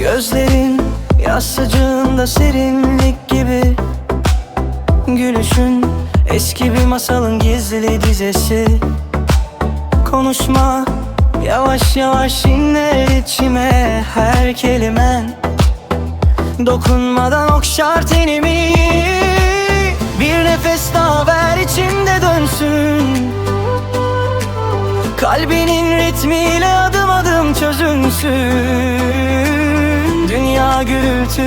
Yaz sıcağında serinlik gibi. Gülüşün eski bir masalın gizli dizesi. Konuşma yavaş yavaş iner içime her kelimen. Dokunmadan okşar tenimi Bir nefes daha ver içimde dönsün. Kalbinin ritmiyle adım adım çözünsün Dünya gürültü.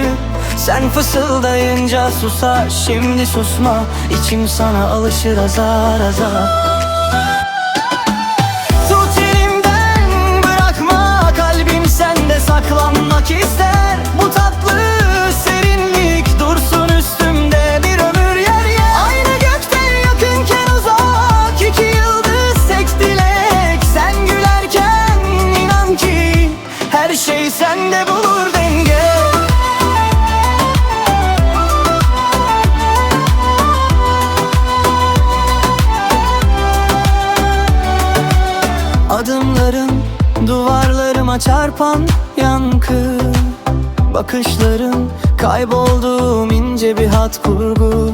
Sen fısıldayınca susar Şimdi susma. İçim sana alışır azar azar. Tut elimden bırakma kalbim sende. Saklanmak ister Bu tatlı serinlik dursun üstümde. Bir ömür yer yer. Aynı gökte yakınken uzak iki yıldız tek dilek. Sen gülerken inan ki her şey sende. Bulur Adımların duvarlarıma çarpan yankı. Bakışların kaybolduğum ince bir hat kurgu.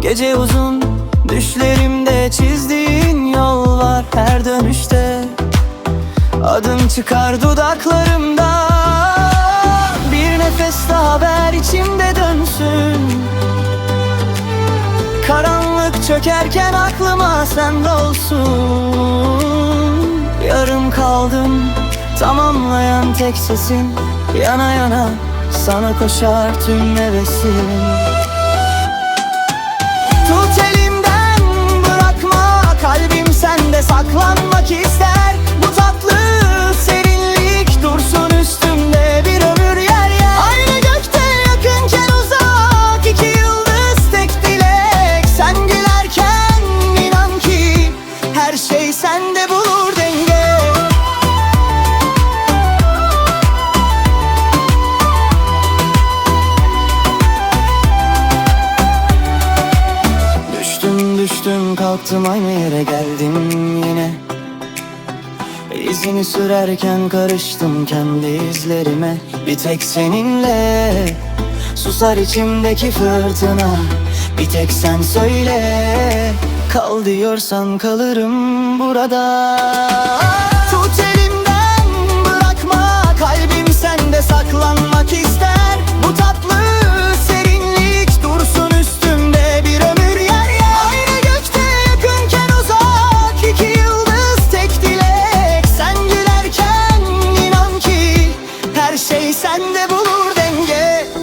Gece uzun düşlerimde çizdiğin yol var her dönüşte. Adın çıkar dudaklarımda. Bir nefes daha ver içimde dönsün. Karanlık çökerken aklıma sen de olsun Yarım kaldım. Tamamlayan tek sesin Yana yana sana koşar tüm hevesim Düştüm kalktım aynı yere geldim yine. İzini sürerken karıştım kendi izlerime. Bir tek seninle Susar içimdeki fırtına. Bir tek sen söyle Kal diyorsan kalırım burada sende bulur denge.